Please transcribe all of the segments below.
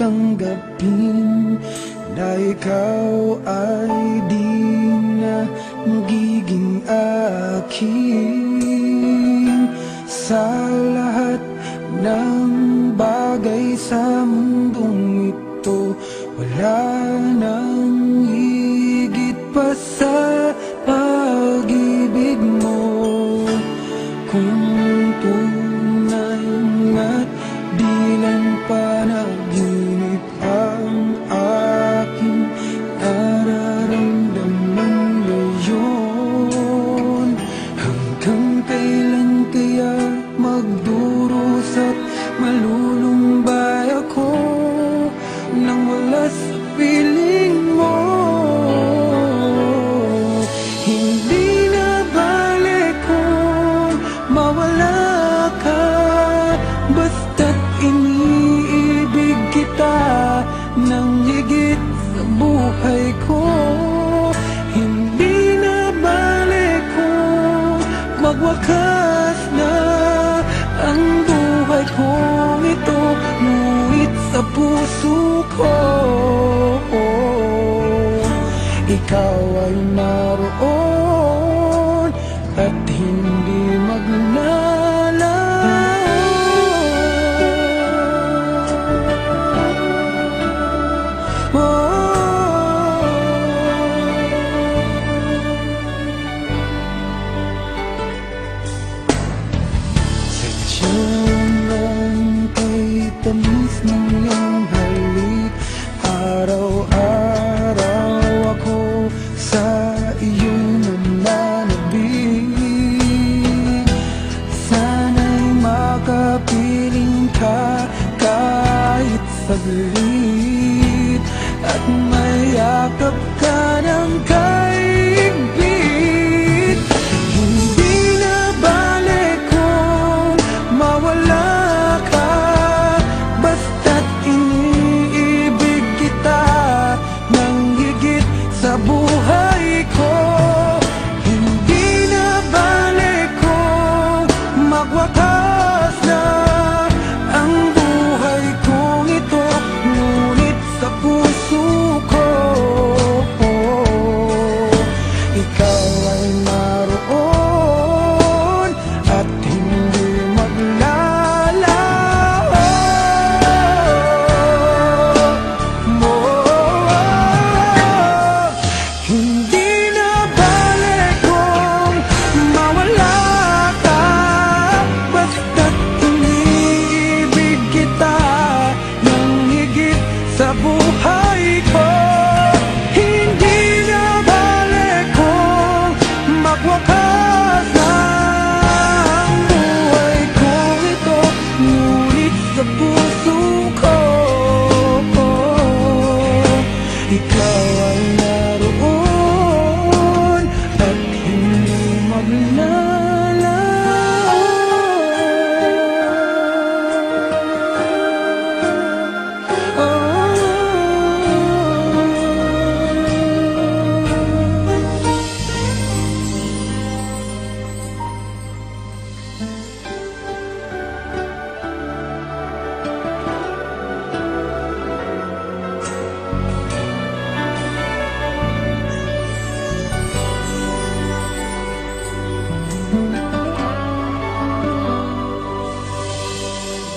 tanggapin Na ikaw ay di na magiging akin. Sa lahat ng bagay sa mundong ito Wala nang higit pa sa pag-ibig mo. Kung come magwakas na Ang buhay kong ito Ngunit sa puso ko. Ikaw ay naroon at hindi ng iyong halik Araw-araw ako sa iyong nananabik Sana'y makapiling ka kahit saglit magwakas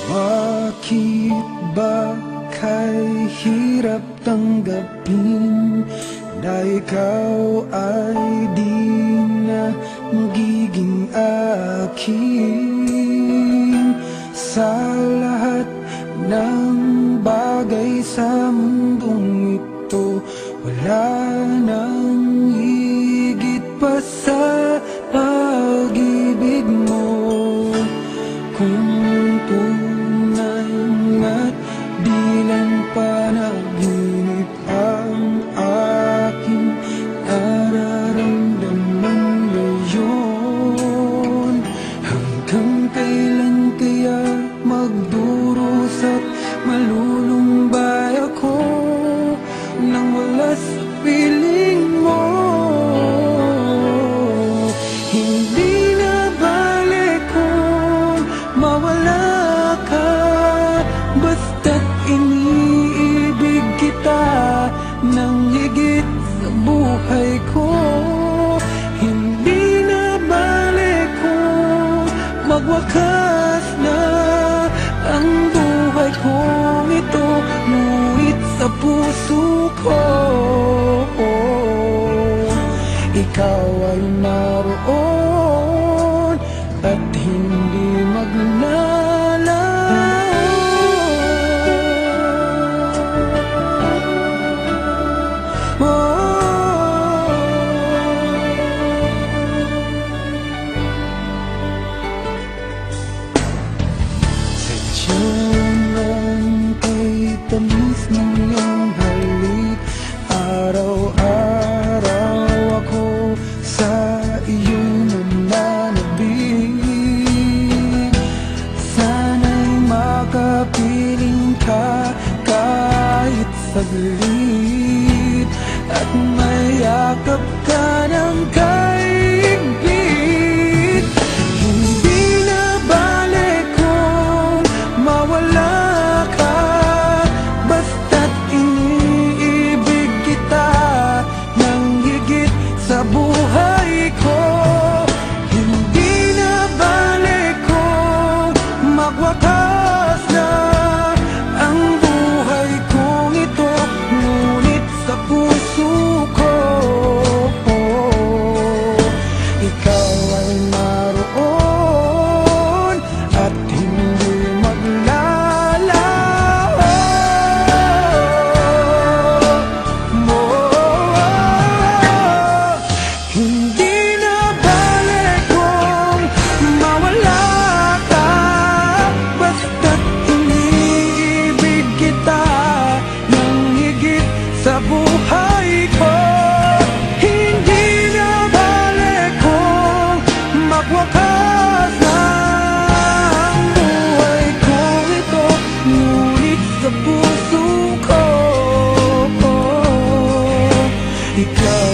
Bakit ba kay hirap tanggapin Na ikaw ay di na magiging akin? Sa lahat ng bagay sa mundong ito Wala magdurusa at kong ito Ngunit sa puso ko. Ikaw ay naroon oras ng iyong halik Araw-araw ako sa iyong nananabig Sana'y makapiling ka kahit saglit At mayakap ka sa buhay ko Hindi na bale kung magwakas ang buhay. Ko ito Ngunit sa puso ko Ikaw